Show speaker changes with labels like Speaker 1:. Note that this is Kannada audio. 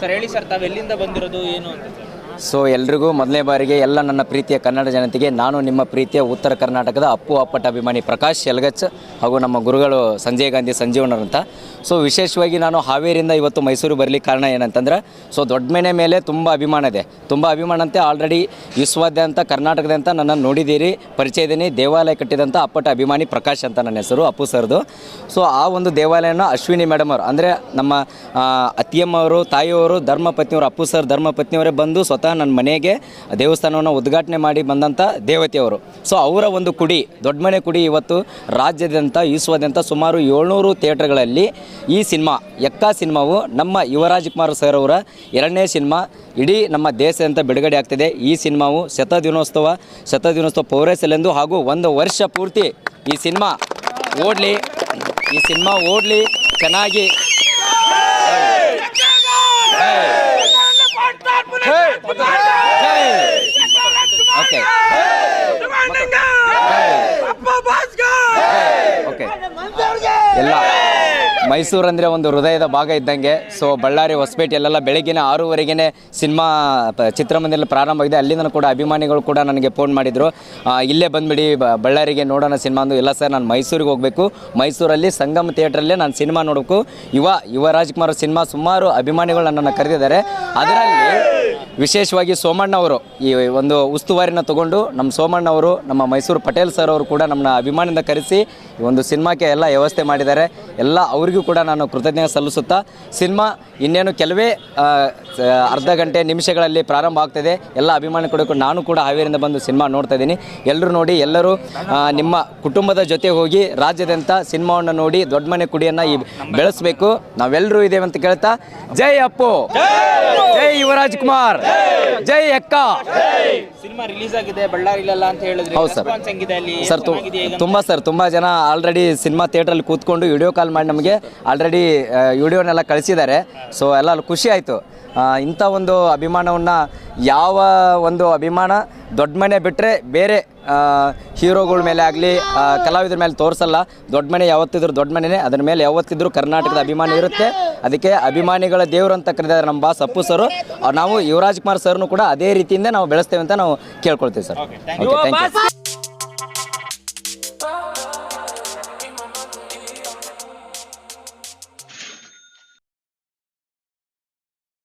Speaker 1: ಸರ್ ಹೇಳಿ ಸರ್ ತಾವು ಎಲ್ಲಿಂದ ಬಂದಿರೋದು ಏನು ಅಂತ. ಸರ್
Speaker 2: ಸೊ ಎಲ್ರಿಗೂ ಮೊದಲನೇ ಬಾರಿಗೆ ಎಲ್ಲ ನನ್ನ ಪ್ರೀತಿಯ ಕನ್ನಡ ಜನತೆಗೆ ನಾನು ನಿಮ್ಮ ಪ್ರೀತಿಯ ಉತ್ತರ ಕರ್ನಾಟಕದ ಅಪ್ಪು, ಅಪ್ಪಟ ಅಭಿಮಾನಿ ಪ್ರಕಾಶ್ ಯಲಗಚ್ ಹಾಗೂ ನಮ್ಮ ಗುರುಗಳು ಸಂಜಯ್ ಗಾಂಧಿ ಸಂಜೀವನರ್ ಅಂತ ಸೊ ವಿಶೇಷವಾಗಿ ನಾನು ಹಾವೇರಿಯಿಂದ ಇವತ್ತು ಮೈಸೂರು ಬರಲಿಕ್ಕೆ ಕಾರಣ ಏನಂತಂದ್ರೆ ಸೊ ದೊಡ್ಡ ಮನೆ ಮೇಲೆ ತುಂಬ ಅಭಿಮಾನ ಇದೆ. ತುಂಬ ಅಭಿಮಾನ ಅಂತ ಆಲ್ರೆಡಿ ವಿಶ್ವಾದ್ಯಂತ ಕರ್ನಾಟಕದಂತ ನನ್ನನ್ನು ನೋಡಿದ್ದೀರಿ, ಪರಿಚಯ ಇದ್ದೀನಿ. ದೇವಾಲಯ ಕಟ್ಟಿದಂಥ ಅಪ್ಪಟ ಅಭಿಮಾನಿ ಪ್ರಕಾಶ್ ಅಂತ ನನ್ನ ಹೆಸರು, ಅಪ್ಪು ಸರ್ದು. ಸೊ ಆ ಒಂದು ದೇವಾಲಯನ ಅಶ್ವಿನಿ ಮೇಡಮ್ ಅವರು, ಅಂದರೆ ನಮ್ಮ ಅತ್ತಿಯಮ್ಮವರು, ತಾಯಿಯವರು, ಧರ್ಮಪತ್ನಿಯವರು, ಅಪ್ಪು ಸರ್, ಧರ್ಮಪತ್ನಿಯವರೇ ಬಂದು ಸ್ವತಃ ನನ್ನ ಮನೆಗೆ ದೇವಸ್ಥಾನವನ್ನು ಉದ್ಘಾಟನೆ ಮಾಡಿ ಬಂದಂಥ ದೇವತೆಯವರು ಸೊ ಅವರ ಒಂದು ಕುಡಿ ದೊಡ್ಡಮನೆ ಕುಡಿ ಇವತ್ತು ರಾಜ್ಯದಂತ ಈಸುವಾದ್ಯಂತ ಸುಮಾರು ಏಳ್ನೂರು ಥಿಯೇಟರ್ಗಳಲ್ಲಿ ಈ ಸಿನಿಮಾ, ಎಕ್ಕ ಸಿನಿಮಾವು ನಮ್ಮ ಯುವರಾಜ್ ಕುಮಾರ್ ಸರ್ ಅವರ ಎರಡನೇ ಸಿನಿಮಾ. ಇಡೀ ನಮ್ಮ ದೇಶದಂತ ಬಿಡುಗಡೆ ಆಗ್ತಿದೆ. ಈ ಸಿನಿಮಾವು ಶತ ದಿನೋತ್ಸವ ಶತ ದಿನೋತ್ಸವ ಪೌರೈಸಲೆಂದು ಹಾಗೂ ಒಂದು ವರ್ಷ ಪೂರ್ತಿ ಈ ಸಿನಿಮಾ ಓಡಲಿ, ಈ ಸಿನಿಮಾ ಓಡಲಿ, ಚೆನ್ನಾಗಿ ಎಲ್ಲ ಮೈಸೂರು ಅಂದರೆ ಒಂದು ಹೃದಯದ ಭಾಗ ಇದ್ದಂಗೆ. ಸೊ ಬಳ್ಳಾರಿ ಹೊಸಪೇಟೆಯಲ್ಲೆಲ್ಲ ಬೆಳಗಿನ ಆರೂವರೆಗೆ ಸಿನಿಮಾ ಚಿತ್ರಮಂದಿರ ಪ್ರಾರಂಭ ಆಗಿದೆ ಅಲ್ಲಿಂದ ಕೂಡ ಅಭಿಮಾನಿಗಳು ಕೂಡ ನನಗೆ ಫೋನ್ ಮಾಡಿದರು. ಇಲ್ಲೇ ಬಂದುಬಿಡಿ ಬಳ್ಳಾರಿಗೆ ನೋಡೋಣ ಸಿನಿಮಾ ಅಂದು. ಇಲ್ಲ ಸರ್, ನಾನು ಮೈಸೂರಿಗೆ ಹೋಗಬೇಕು. ಮೈಸೂರಲ್ಲಿ ಸಂಗಮ ಥಿಯೇಟ್ರಲ್ಲೇ ನಾನು ಸಿನಿಮಾ ನೋಡಬೇಕು. ಯುವ ಯುವ ರಾಜ್ಕುಮಾರ್ ಸಿನಿಮಾ ಸುಮಾರು ಅಭಿಮಾನಿಗಳು ನನ್ನನ್ನು ಕರೆದಿದ್ದಾರೆ. ಅದರಲ್ಲಿ ವಿಶೇಷವಾಗಿ ಸೋಮಣ್ಣ ಅವರು ಈ ಒಂದು ಉಸ್ತುವಾರಿನ ತಗೊಂಡು ನಮ್ಮ ಸೋಮಣ್ಣ ಅವರು ನಮ್ಮ ಮೈಸೂರು ಪಟೇಲ್ ಸರ್ ಅವರು ಕೂಡ ನಮ್ಮನ್ನ ಅಭಿಮಾನದಿಂದ ಕರೆಸಿ ಈ ಒಂದು ಸಿನಿಮಾಕ್ಕೆ ಎಲ್ಲ ವ್ಯವಸ್ಥೆ ಮಾಡಿದ್ದಾರೆ. ಎಲ್ಲ ಅವರಿಗೂ ಕೂಡ ನಾನು ಕೃತಜ್ಞತೆ ಸಲ್ಲಿಸುತ್ತಾ ಸಿನಿಮಾ ಇನ್ನೇನು ಕೆಲವೇ ಅರ್ಧ ಗಂಟೆ ನಿಮಿಷಗಳಲ್ಲಿ ಪ್ರಾರಂಭ ಆಗ್ತದೆ. ಎಲ್ಲ ಅಭಿಮಾನಿ ಕೂಡ ನಾನು ಕೂಡ ಹಾವೇರಿಂದ ಬಂದು ಸಿನಿಮಾ ನೋಡ್ತಾ ಇದ್ದೀನಿ. ಎಲ್ಲರೂ ನೋಡಿ ಎಲ್ಲರೂ ನಿಮ್ಮ ಕುಟುಂಬದ ಜೊತೆ ಹೋಗಿ ರಾಜ್ಯದಂತ ಸಿನಿಮಾವನ್ನು ನೋಡಿ ದೊಡ್ಡ ಮನೆ ಕುಡಿಯನ್ನು ಈ ಬೆಳೆಸಬೇಕು. ನಾವೆಲ್ಲರೂ ಇದ್ದೇವೆ ಅಂತ ಕೇಳ್ತಾ ಜೈ ಅಪ್ಪು. ಜೈ ಯುವರಾಜ್ ಕುಮಾರ್. ಜೈ ಅಕ್ಕ
Speaker 1: ಸಿನಿಮಾ ರಿಲೀಸ್ ಆಗಿದೆ ಬಳ್ಳಾರಿಲೆಲ್ಲ ಅಂತ ಹೇಳಿದ್ರೆ
Speaker 2: ಹೌದು ಸರ್.
Speaker 1: ಹೆಂಗಿದೆ ಅಲ್ಲಿ
Speaker 2: ಸರ್ ತು-? ತುಂಬ ಸರ್ ತುಂಬ ಜನ ಆಲ್ರೆಡಿ ಸಿನಿಮಾ ಥಿಯೇಟ್ರಲ್ಲಿ ಕೂತ್ಕೊಂಡು ವಿಡಿಯೋ ಕಾಲ್ ಮಾಡಿ ನಮಗೆ ಆಲ್ರೆಡಿ ವಿಡಿಯೋನೆಲ್ಲ ಕಳಿಸಿದ್ದಾರೆ ಸೊ ಎಲ್ಲ ಖುಷಿ ಆಯಿತು ಇಂಥ ಒಂದು ಅಭಿಮಾನವನ್ನು ಯಾವ ಒಂದು ಅಭಿಮಾನ ದೊಡ್ಡ ಮನೆ ಬಿಟ್ಟರೆ ಬೇರೆ ಹೀರೋಗಳ ಮೇಲೆ ಆಗಲಿ ಕಲಾವಿದರ ಮೇಲೆ ತೋರಿಸಲ್ಲ. ದೊಡ್ಡ ಮನೆ ಯಾವತ್ತಿದ್ರು ದೊಡ್ಡ ಮನೆನೇ. ಅದ್ರ ಮೇಲೆ ಯಾವತ್ತಿದ್ರು ಕರ್ನಾಟಕದ ಅಭಿಮಾನ ಇರುತ್ತೆ. ಅದಕ್ಕೆ ಅಭಿಮಾನಿಗಳ ದೇವರು ಅಂತ ಕರೆದಿದ್ದಾರೆ ನಮ್ಮ ಬಾ ಸಪ್ಪು ಸರ್. ಅವ್ರು ನಾವು ಯುವರಾಜ್ ಕುಮಾರ್ ಸರ್ನು ಕೂಡ ಅದೇ ರೀತಿಯಿಂದ ನಾವು ಬೆಳೆಸ್ತೇವೆ ಅಂತ ನಾವು ಕೇಳ್ಕೊಳ್ತೀವಿ ಸರ್. Okay thank you